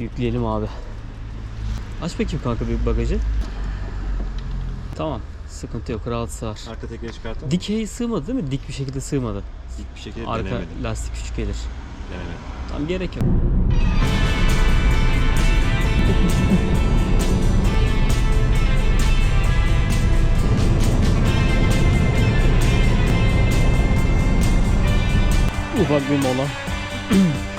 Yükleyelim abi. Aç bakayım kanka bir bagajı. Tamam. Sıkıntı yok. Rahat sığar. Arka tekeri çıkartalım. Dikey sığmadı değil mi? Dik bir şekilde sığmadı. Dik bir şekilde Arka denemedim. lastik küçük gelir. Denemedim. Tam gerek yok. Ufak bir mola.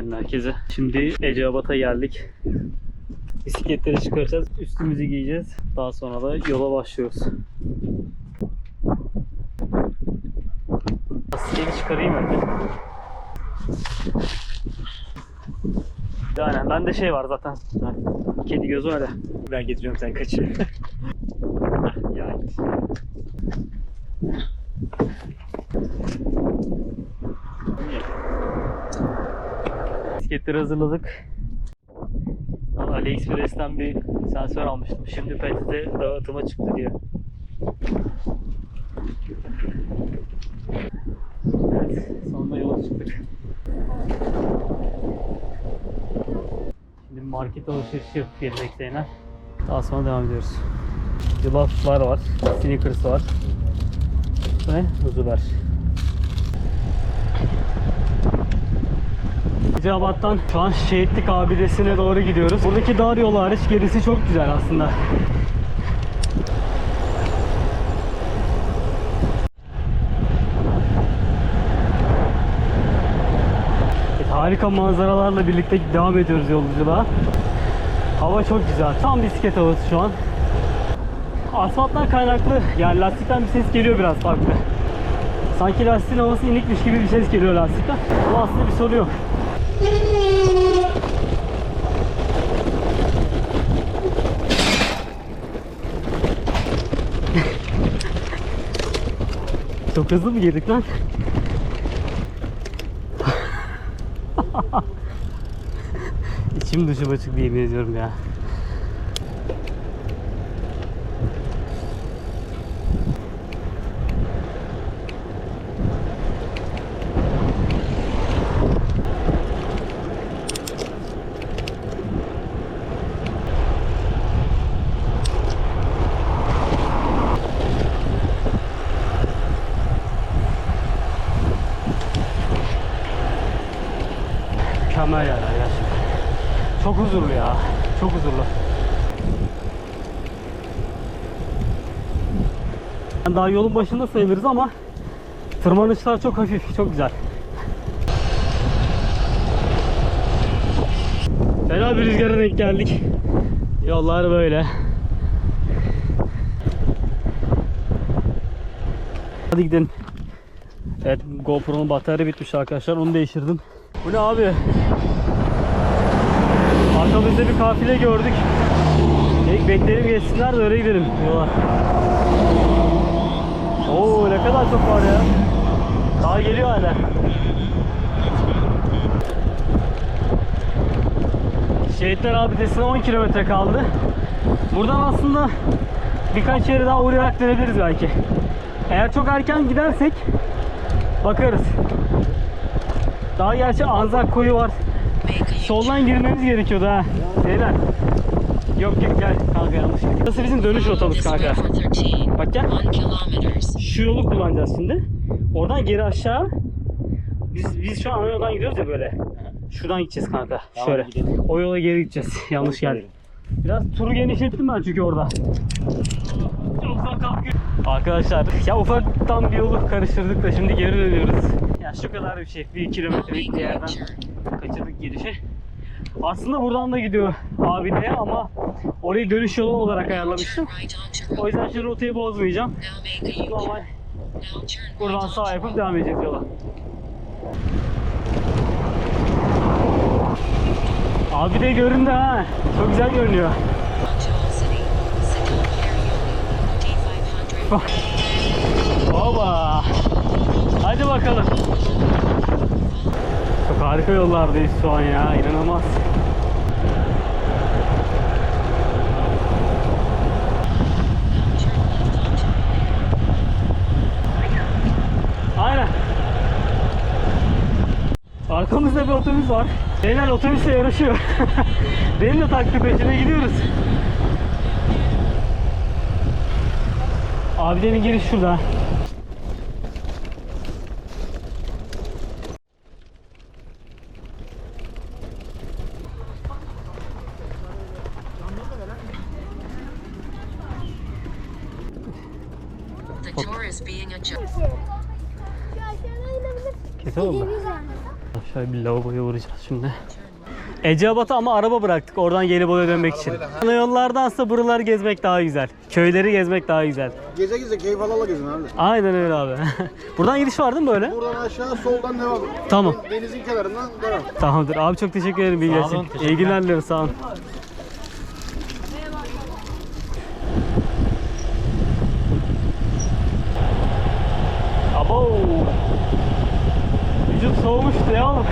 günaydın herkese. Şimdi Eceabat'a geldik. Bisikletleri çıkaracağız, üstümüzü giyeceğiz. Daha sonra da yola başlıyoruz. Lastikleri çıkarayım önce. Aynen, bende şey var zaten. Kedi gözü ya. Ben getiriyorum sen kaçır. Ya. Bisikletleri hazırladık. AliExpress'ten bir sensör almıştım. Şimdi PTT dağıtıma çıktı diye. Evet, sonunda yola çıktık. Şimdi market alışverişi yapıp gelecek Zeynep. Daha sonra devam ediyoruz. Yulaflar var, Snickers var ve huzular. Cevabat'tan şu an Şehitlik abidesine doğru gidiyoruz. Buradaki dar yol hariç gerisi çok güzel aslında. Evet, harika manzaralarla birlikte devam ediyoruz yolculuğa. Hava çok güzel. Tam bisiklet havası şu an. Asfalttan kaynaklı yani lastikten bir ses geliyor biraz farklı. Sanki lastiğin havası inikmiş gibi bir ses geliyor lastikten. Ama aslında bir sorun yok. Çok hızlı mı girdik lan? İçim dışım açık diye yemin ediyorum ya. Mükemmel yerler gerçekten. Çok huzurlu ya. Çok huzurlu. Yani Daha yolun başında sayılırız ama tırmanışlar çok hafif, çok güzel. Fena bir rüzgara denk geldik. Yollar böyle. Hadi gidelim. Evet GoPro'nun batarya bitmiş arkadaşlar. Onu değiştirdim. Bu ne abi? Arkamızda bir kafile gördük. Bekleyelim geçsinler de öyle gidelim yola. Ne kadar çok var ya. Daha geliyor hala. Şehitler Abidesi'ne 10 kilometre kaldı. Buradan aslında birkaç yere daha uğrayarak dönebiliriz belki. Eğer çok erken gidersek bakarız. Daha gerçi Anzak koyu var. Soldan girmemiz gerekiyordu ha. Beyler. Yok yok gel kanka yanlış. Burası bizim dönüş rotamız kanka. Bak gel. Şu yolu kullanacağız şimdi. Oradan geri aşağı. Biz biz şu an ana yoldan gidiyoruz ya böyle. Şuradan gideceğiz kanka. Tamam, Şöyle. gidelim. O yola geri gideceğiz. Yanlış geldik. Biraz turu genişlettim ben çünkü orada. Arkadaşlar ya ufaktan bir yolu karıştırdık da şimdi geri dönüyoruz. Ya şu kadar bir şey. Bir kilometrelik bir yerden kaçırdık girişi. Aslında buradan da gidiyor abideye ama orayı dönüş yolu olarak ayarlamıştım. O yüzden şu rotayı bozmayacağım. Normal buradan sağ yapıp devam edeceğiz yola. Abide göründü ha. Çok güzel görünüyor. Baba. Hadi bakalım. Harika yollardayız şu an ya. inanılmaz. Aynen. Arkamızda bir otobüs var. Beyler otobüsle yarışıyor. Benim de takip peşine gidiyoruz. Abilerin giriş şurada. Adjusted. Kesin mi? Şöyle bir lavaboya uğrayacağız şimdi. Eceabat'a ama araba bıraktık oradan Gelibolu'ya dönmek için. Ana yollardansa buraları gezmek daha güzel. Köyleri gezmek daha güzel. Geze geze keyif alala gezin abi. Aynen öyle abi. buradan gidiş var değil mi böyle? Buradan aşağı soldan devam. Tamam. Denizin kenarından devam. Tamamdır. Abi çok teşekkür ederim bilgi için. İyi günler diliyorum. Sağ olun. Soğumuştu ya oğlum.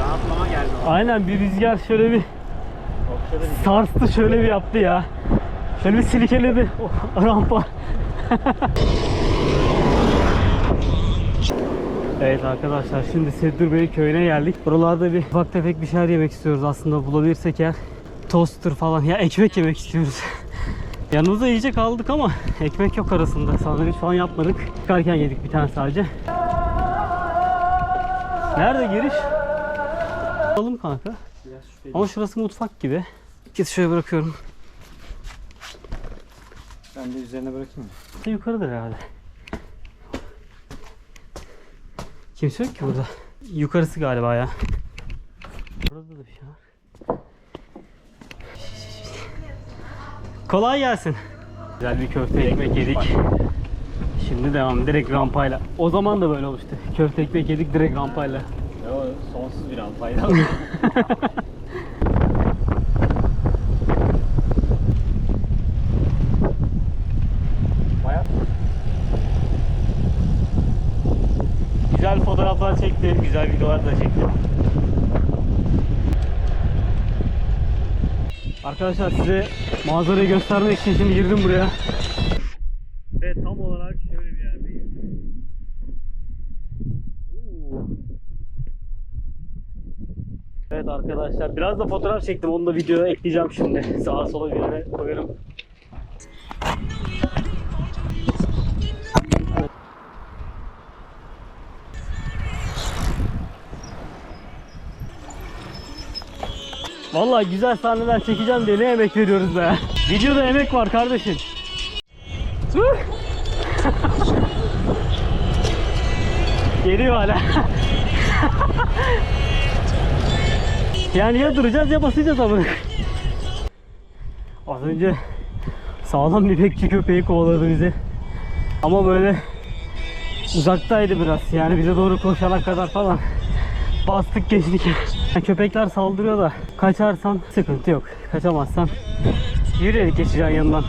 Rahatlama geldi. Aynen bir rüzgar şöyle bir sarstı şöyle bir yaptı ya. Şöyle bir silkeledi o rampa. evet arkadaşlar şimdi Seddur Bey köyüne geldik. Buralarda bir ufak tefek bir şeyler yemek istiyoruz aslında bulabilirsek eğer. Toster falan ya ekmek yemek istiyoruz. Yanımıza yiyecek aldık ama ekmek yok arasında. Sandviç falan yapmadık. Çıkarken yedik bir tane sadece. Nerede giriş? Alalım kanka. Ama şurası mutfak gibi. Git şöyle bırakıyorum. Ben de üzerine bırakayım mı? Bir Yukarıdır herhalde. Kimse yok ki burada. Yukarısı galiba ya. Burada da bir şey var. Kolay gelsin. Güzel bir köfte ekmek yedik. Şimdi devam direkt rampayla. O zaman da böyle olmuştu. Köfte ekmek yedik direkt rampayla. Yo, sonsuz bir rampaydı. Bayağı Güzel fotoğraflar çekti, güzel videolar da çekti. Arkadaşlar size manzarayı göstermek için şimdi girdim buraya. Evet tam olarak şöyle bir yerdeyim. Oo. Evet arkadaşlar biraz da fotoğraf çektim onu da videoya ekleyeceğim şimdi. Sağa sola bir yere koyarım. Vallahi güzel sahneler çekeceğim diye ne emek veriyoruz be. Videoda emek var kardeşim. Geliyor hala. yani ya duracağız ya basacağız ama. Az önce sağlam bir bekçi köpeği kovaladı bizi. Ama böyle uzaktaydı biraz. Yani bize doğru koşana kadar falan. Bastık geçtik. Köpekler saldırıyor da kaçarsan sıkıntı yok. Kaçamazsan yürüyerek geçeceksin yanından.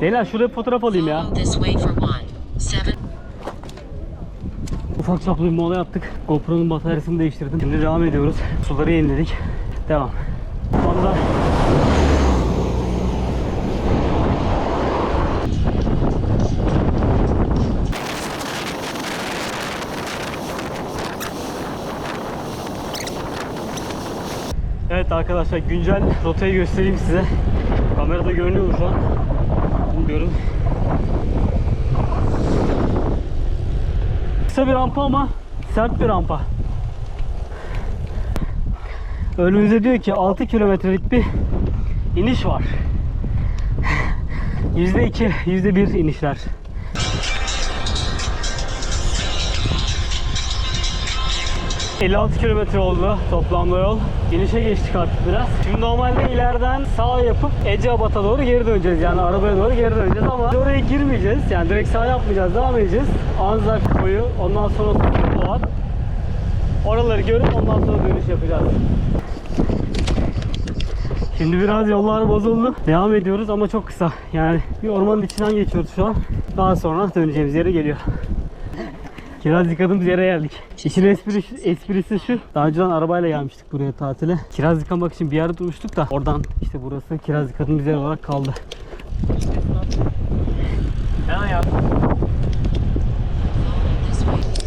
Zeyla şuraya bir fotoğraf alayım ya. Ufak çaplı bir mola yaptık. GoPro'nun bataryasını değiştirdim. Şimdi devam ediyoruz. Suları yeniledik. Devam. Valla Evet arkadaşlar güncel rotayı göstereyim size. Kamerada görünüyor şu an? Bilmiyorum. Kısa bir rampa ama sert bir rampa. Önümüzde diyor ki 6 kilometrelik bir iniş var. %2, %1 inişler. ...56 kilometre oldu toplamda yol. İnişe geçtik artık biraz. Şimdi normalde ileriden sağ yapıp Eceabat'a doğru geri döneceğiz. Yani arabaya doğru geri döneceğiz ama oraya girmeyeceğiz. Yani direkt sağ yapmayacağız, devam edeceğiz. Anzak koyu, ondan sonra Doğan. Oraları görüp ondan sonra dönüş yapacağız. Şimdi biraz yollar bozuldu. Devam ediyoruz ama çok kısa. Yani bir ormanın içinden geçiyoruz şu an. Daha sonra döneceğimiz yere geliyor. Kiraz yıkadığımız yere geldik. İşin esprisi, esprisi şu. Daha önceden arabayla gelmiştik buraya tatile. Kiraz yıkamak için bir yerde durmuştuk da oradan işte burası kiraz yıkadığımız yer olarak kaldı. Ben hayatım.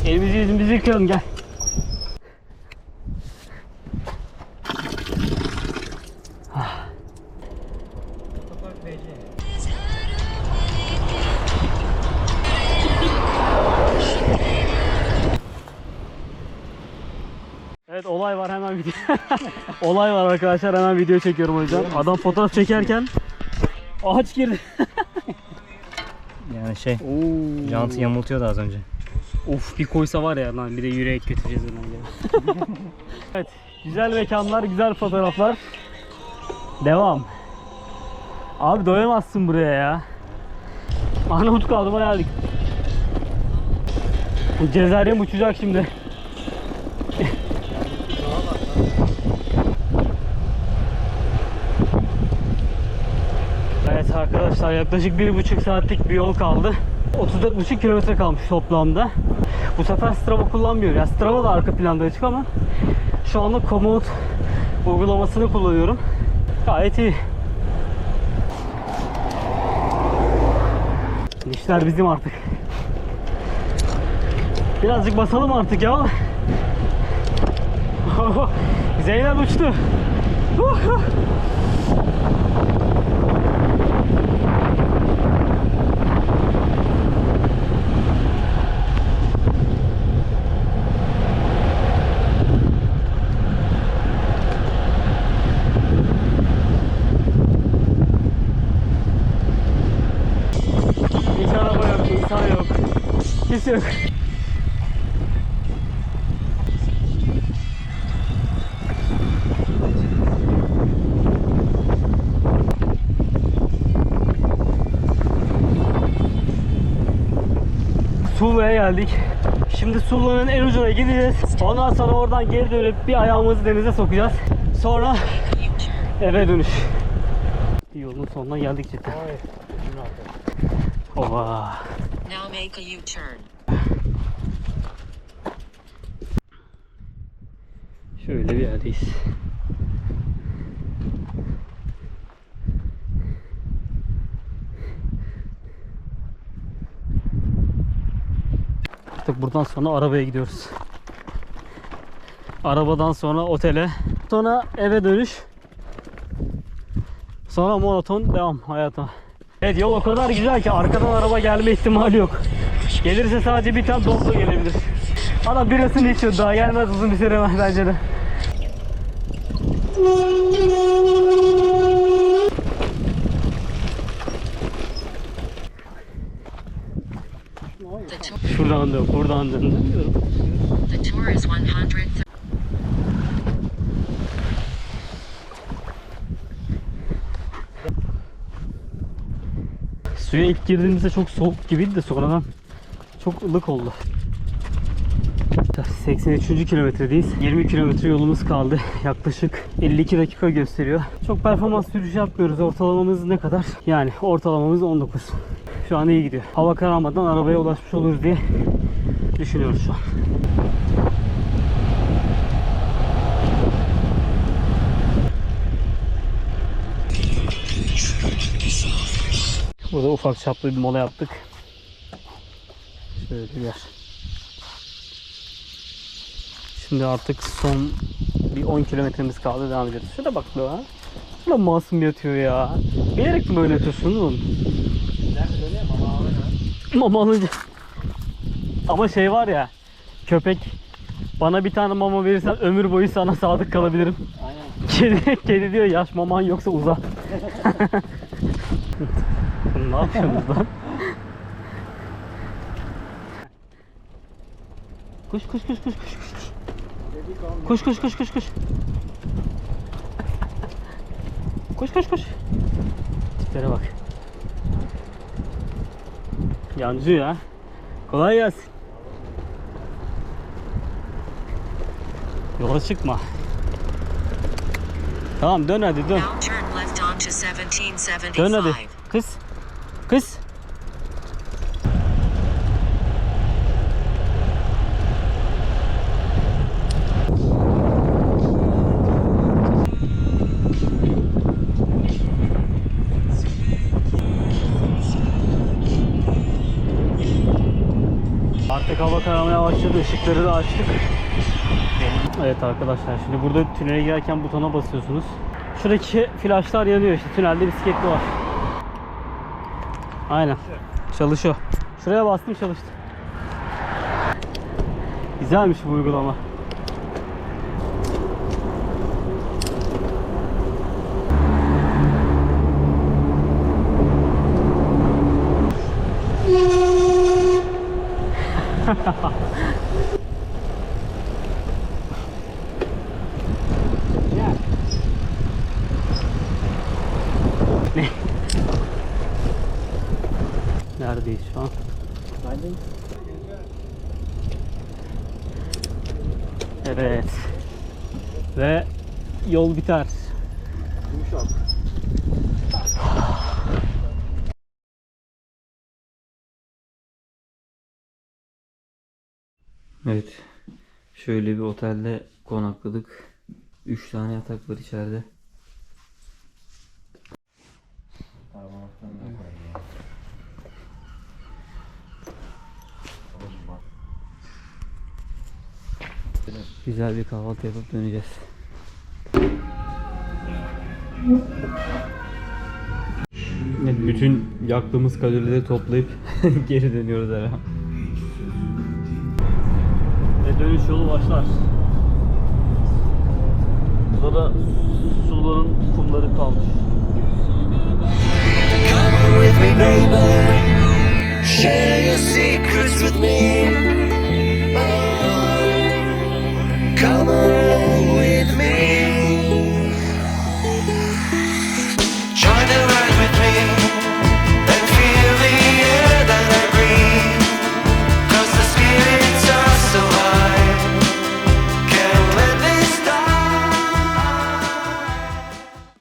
Elimizi yüzümüzü yıkayalım gel. Olay var hemen video. olay var arkadaşlar hemen video çekiyorum o yüzden. Adam fotoğraf çekerken ağaç girdi. Yani şey, Oo. jantı yamultuyordu az önce. Of bir koysa var ya lan bir de yürüyerek götüreceğiz onu. evet güzel mekanlar güzel fotoğraflar. Devam. Abi doyamazsın buraya ya. Arnavut kaldı geldik. Cezaryem uçacak şimdi. Evet arkadaşlar yaklaşık bir buçuk saatlik bir yol kaldı. 34,5 kilometre kalmış toplamda. Bu sefer Strava kullanmıyorum. Ya Strava da arka planda açık ama şu anda Komoot uygulamasını kullanıyorum. Gayet iyi. İşler bizim artık. Birazcık basalım artık ya. Zeynep uçtu. Hiç araba yok, insan yok. Kimse yok. Sulu'ya geldik. Şimdi Sulu'nun en ucuna gideceğiz. Ondan sonra oradan geri dönüp bir ayağımızı denize sokacağız. Sonra eve dönüş. Yolun sonuna geldik cidden. Ova. Now make a U-turn. Şöyle bir yerdeyiz. Artık buradan sonra arabaya gidiyoruz. Arabadan sonra otele. Sonra eve dönüş. Sonra monoton devam hayata. Evet yol o kadar güzel ki arkadan araba gelme ihtimali yok. Gelirse sadece bir tane Doblo gelebilir. Adam birasını içiyor daha gelmez uzun bir süre bence de. Şuradan dön, buradan dön. demiyorum. the tour is 130. Suya ilk girdiğimizde çok soğuk gibiydi de sonradan çok ılık oldu. 83. kilometredeyiz. 20 kilometre yolumuz kaldı. Yaklaşık 52 dakika gösteriyor. Çok performans sürüş yapmıyoruz. Ortalamamız ne kadar? Yani ortalamamız 19. Şu an iyi gidiyor. Hava kararmadan arabaya ulaşmış oluruz diye düşünüyoruz şu an. Burada ufak çaplı bir mola yaptık. Şöyle bir yer. Şimdi artık son bir 10 kilometremiz kaldı devam ediyoruz. Şurada bak ha. Şurada masum yatıyor ya. Bilerek mi böyle yatıyorsun oğlum? Mama alınca. Ama şey var ya. Köpek bana bir tane mama verirsen ömür boyu sana sadık kalabilirim. Kedi, kedi diyor yaş maman yoksa uza. ne yapıyorsunuz lan? Koş koş koş koş koş koş. Koş koş koş koş koş. Koş koş. Tiplere bak. Yancı ya. Kolay gelsin. Yola çıkma. Tamam dön hadi dön. Now turn left onto 1775. Dön hadi. Kız. Işıkları da açtık. Evet arkadaşlar şimdi burada tünele girerken butona basıyorsunuz. Şuradaki flaşlar yanıyor işte tünelde bisikletli var. Aynen. Çalışıyor. Şuraya bastım çalıştı. Güzelmiş bu uygulama. Ne? Neredeyiz şu an? Evet. Ve biter. Evet. Şöyle bir otelde konakladık. 3 tane yatak var içeride. Güzel bir kahvaltı yapıp döneceğiz. Evet, bütün yaktığımız kalorileri toplayıp geri dönüyoruz eve. Ve dönüş yolu başlar. Burada suların kumları kalmış. Come with me, baby. Share your secrets with me.